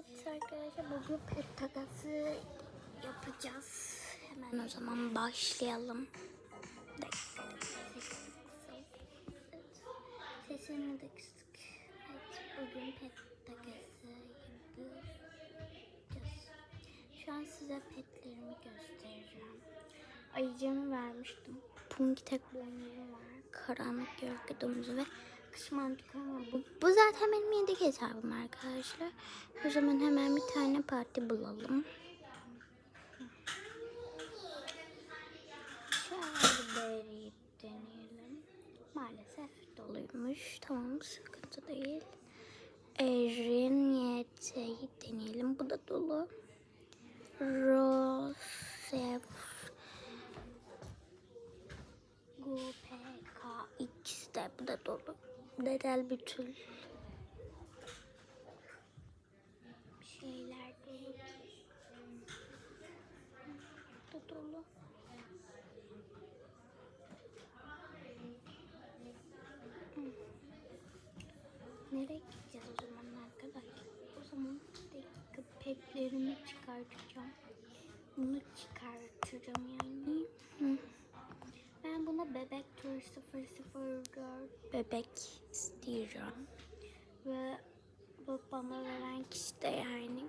Evet arkadaşlar bugün pet takası yapacağız. Hemen o zaman başlayalım. Sesimi de kısık. Evet bugün pet takası yapacağız. Şu an size petlerimi göstereceğim. Ayıcığımı vermiştim. Punki tek boynuzum var. Karanlık gölge domuzu ve kış mantıklı var. Bu, bu zaten benim yedek hesabım arkadaşlar. O zaman hemen bir tane parti bulalım. Şöyle deneyelim. Maalesef doluymuş. Tamam sıkıntı değil. Erin YT'yi deneyelim. Bu da dolu. Rosef GPKX de bu da dolu. Dedel bütül. Şeyler dolu. Bu da dolu. Nereye gideceğiz o zaman arkadaşlar? O zaman dakika petlerimi çıkartacağım. Bunu çıkartacağım yani. Buna bebek tur 004 bebek istiyorum. Ve bu bana veren kişi de yani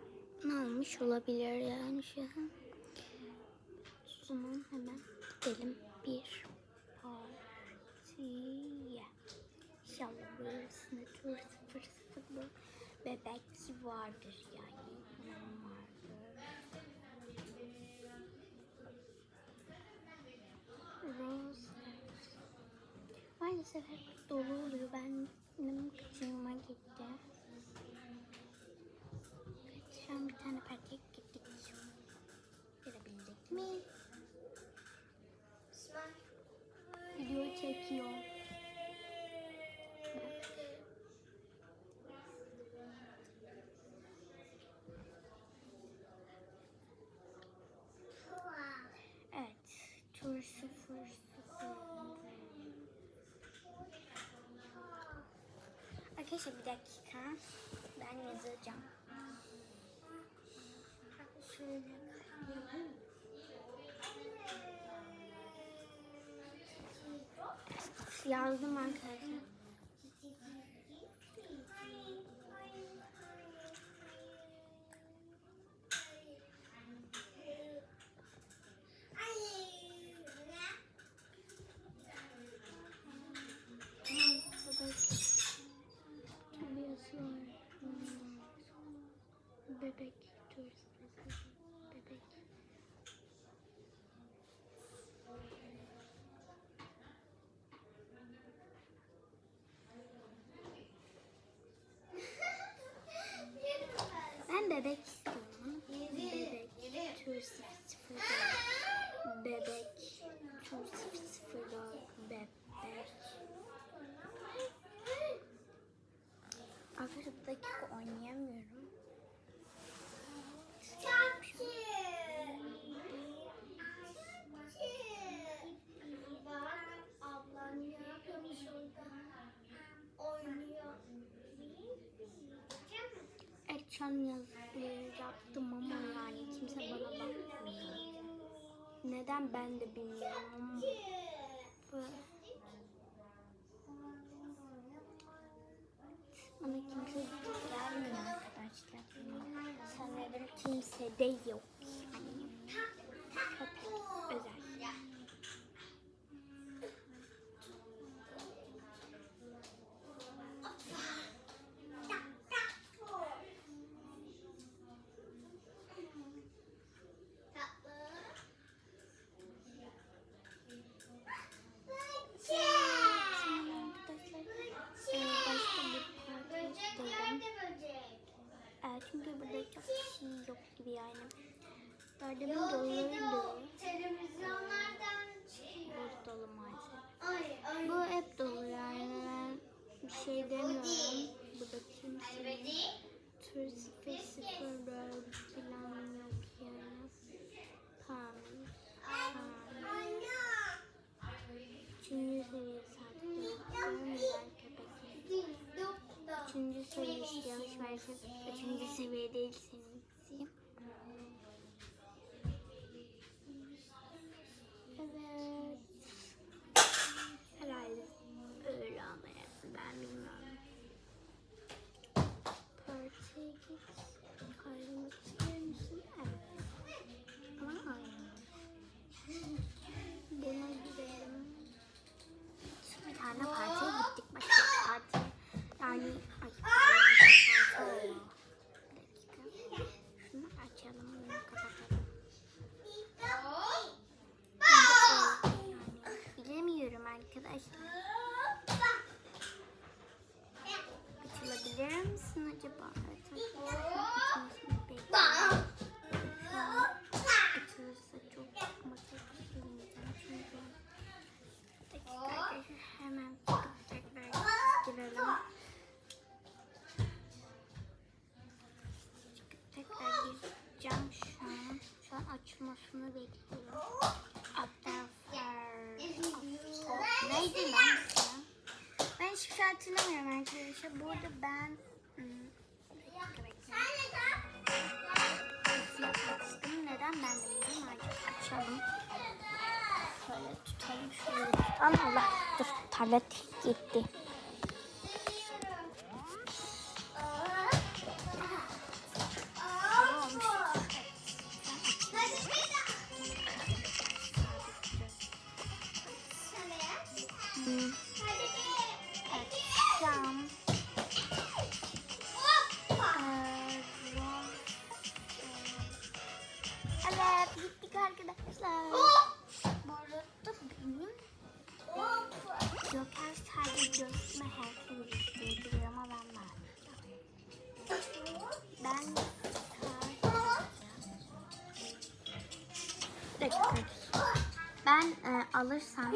ne almış olabilir yani şu an. O zaman hemen gidelim bir partiye. İnşallah böylesine tur 004 bebek vardır yani. Maalesef hep dolu oluyor. Ben benim kıçıma gitti. Evet, şu an bir tane partiye gittik. Görebildik mi? Video çekiyor. Evet. Tur 0 Arkadaşlar bir dakika. Ben yazacağım. Şöyle yapayım. Yazdım arkadaşlar. Bebek. Turist bebek. Ben bebek istiyorum. Bebek. Turist Bebek. Turist Bebek. Arkadaşlar bir dakika oynayamıyorum. Ablan ne yapıyormuş orada? Oynuyor. An yaz, yaptım ama yani kimse bana bakmıyor. Neden ben de bilmiyorum. Bana kimse gelmiyor arkadaşlar. Sanırım kimse de yok. Yani köpek özel. Şimdi arkadaşlar e, başka bir parti istedim. E, çünkü burada çok kişi yok gibi yani. Dördümün doluydu. Televizyonlardan Bu dolu maalesef. Bu hep dolu yani ben bir şey demiyorum. Burada kimse turist sıfır dört falan yok yani. Tamam. Tamam. Üçüncü seviye sattım. Neden köpek? Üçüncü seviye istiyormuş maalesef. Üçüncü birinci seviyedeyseniz. Evet. Herhalde öyle ama ben bilmiyorum. Partiye git. Ayrılmak ister misin? Evet. Ama ayrılmak. Buna gidelim. Bir tane partiye Açılmasını bekliyorum. Abdülfer. Neydi lan? Ben hiçbir şey hatırlamıyorum arkadaşlar. Burada ben... Hmm. Neden ben de. Artık açalım. Şöyle tutalım. Şöyle. Allah dur. Tablet gitti. Ben e, alırsam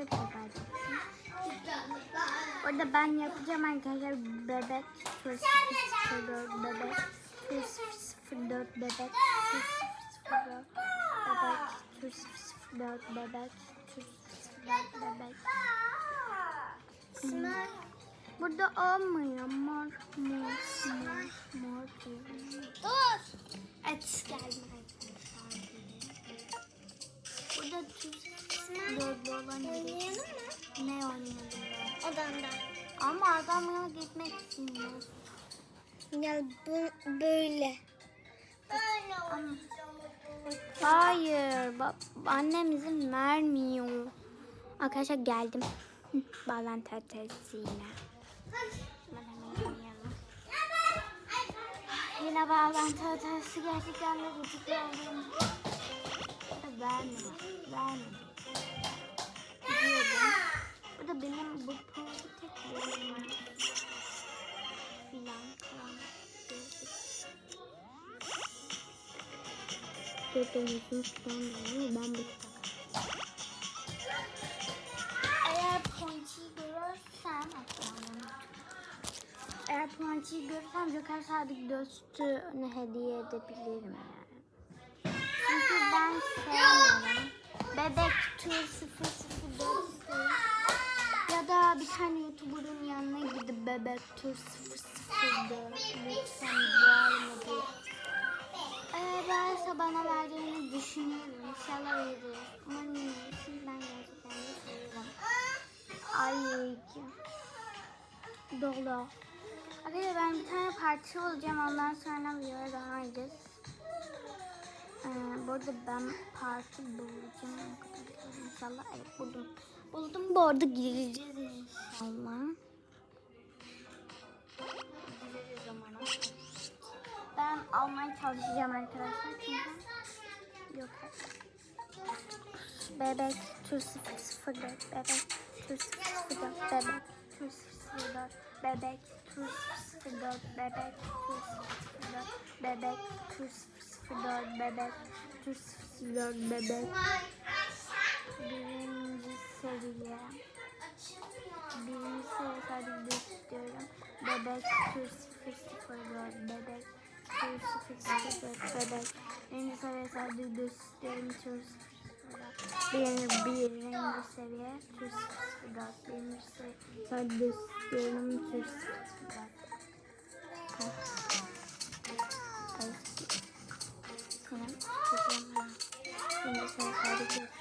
Başka bir şey vereceksin. Orada ben yapacağım arkadaşlar. Bebek 004 bebek 004 bebek 004 bebek 004 bebek 004 bebek Smile. Burada olmuyor. Mor, mor, mor, mor. Dur. Evet geldim arkadaşlar. Burada tuz Oynayalım mı? Ne oynayalım ya? Odanda. Ama adamla gitmek istemiyoruz. Gel bu böyle. Böyle Hayır. Ba annem izin vermiyor. Arkadaşlar geldim. Bağlantı hemen oynayalım. Yine bağlantı ötesi gerçekten de gıcık oldum. Vermiyor. Vermiyor. Bu da benim bu parkı tek boyum. Filan kalan. Dört olmasını istemiyorum. Ben bu Eğer Ponçi'yi görürsem eğer Ponçi'yi görürsem Joker Sadık Dost'unu hediye edebilirim yani. Çünkü ben sevmiyorum. Bebek Tur 004 ya da bir tane YouTuber'ın yanına gidip Bebek Tur 004 lütfen mı diye. Eğer varsa bana verdiğini düşünüyorum. İnşallah verir. Umarım verir. Çünkü ben gerçekten de seviyorum. Ay kim? Dolu. Arkadaşlar ben bir tane parça olacağım. Ondan sonra videoya devam edeceğiz. Ee, bu arada ben parça bulacağım. İnşallah evet buldum. Buldum. Bu arada gireceğiz inşallah. Gireriz umarım. Ben almaya çalışacağım arkadaşlar çünkü. Yok. Bebek tur 004 bebek tur 004 bebek tur 004 bebek tur 004 bebek tur 004 bebek tur 004 bebek tur 004 bebek. Birinci seviye birinci seviye sadece istiyorum bebek tur 004 bebek tur 004 bebek birinci seviye sadece istiyorum tur 004 Birinci, birinci seviye tur 004 birinci seviye sadece istiyorum tur 004 Ay, Tamam, tutacağım ha. Birinci seviye sadece istiyorum tur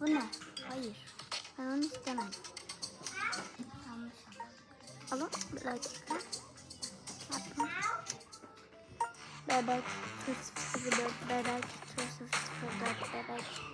Bu ne? Hayır. Ben onu istemem. Alın bir dakika. Yapma. Bebek 004 bebek 004 bebek.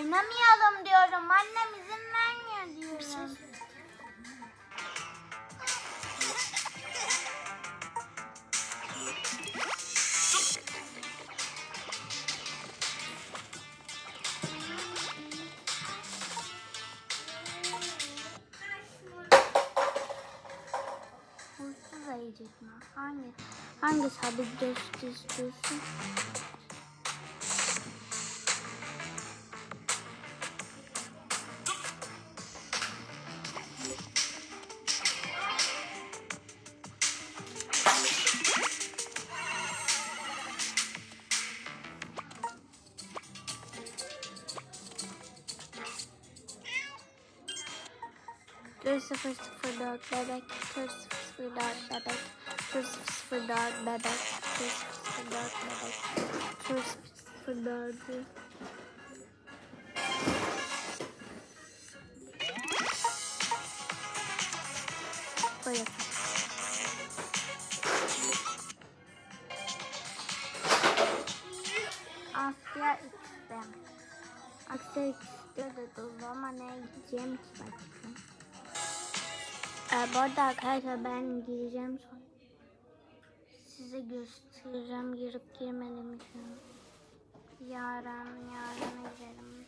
Oynamayalım diyorum. Annem izin vermiyor diyorum. Huysuz ayıcık mı? Hangi? Hangi sabit dost istiyorsun? Tur 004 bebek, tur 004 bebek, tur 004 bebek, tur 004 bebek, tur 004 Buyurun. Asya X'de. Asya X'de ama ne gideceğim ki başka? Ee, bu arada arkadaşlar ben gireceğim sonra. Size göstereceğim girip girmediğimi şu an. Yarın, yarın girelim.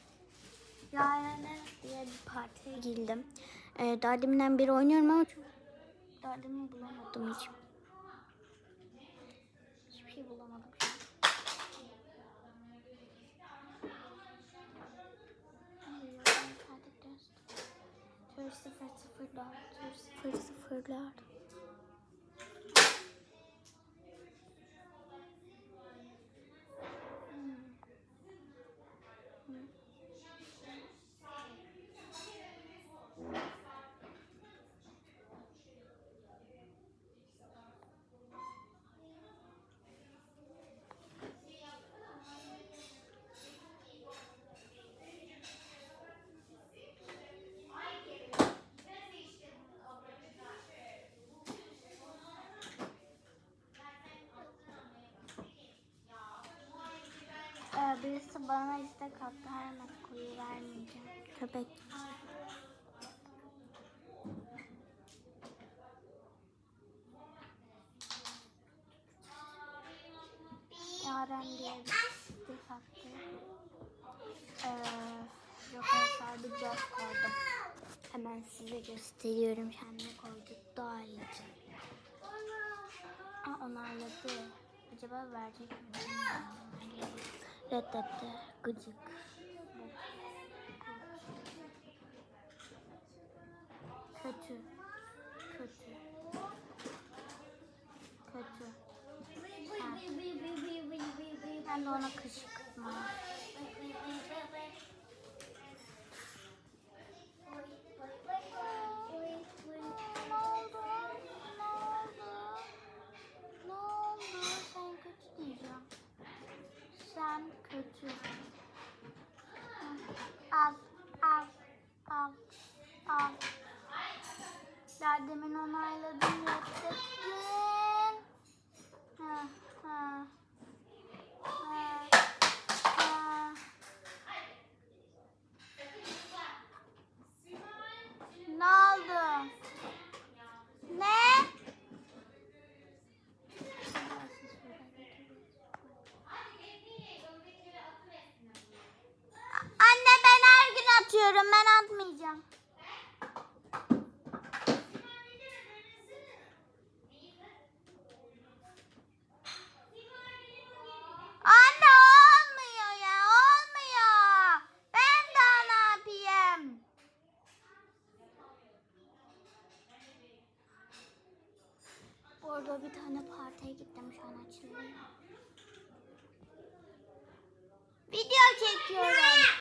Yarın diye bir partiye girdim. Ee, daha deminden oynuyorum ama çok daha demin bulamadım hiç. Tur sıfır sıfırlar, sıfır sıfırlar. Bana istek attı. Hemen koyu vermeyeceğim. Köpek. Yaren diye bir istek attı. Ee, yok sadece koydum. Hemen size gösteriyorum. Kendine koyduk. Daha iyi. Aa, onayladı. Acaba verecek mi? Bilmiyorum. Reddetti. Gıcık. Kötü. Kötü. Kötü. Ben de ona kışkırtma. Ötüyor. Al, al, al, al. Daha demin onayladım. Yoksa atmıyorum ben atmayacağım. Anne olmuyor ya olmuyor. Ben daha ne yapayım? Bir tane partiye gittim şu an açılıyor. Video çekiyorum.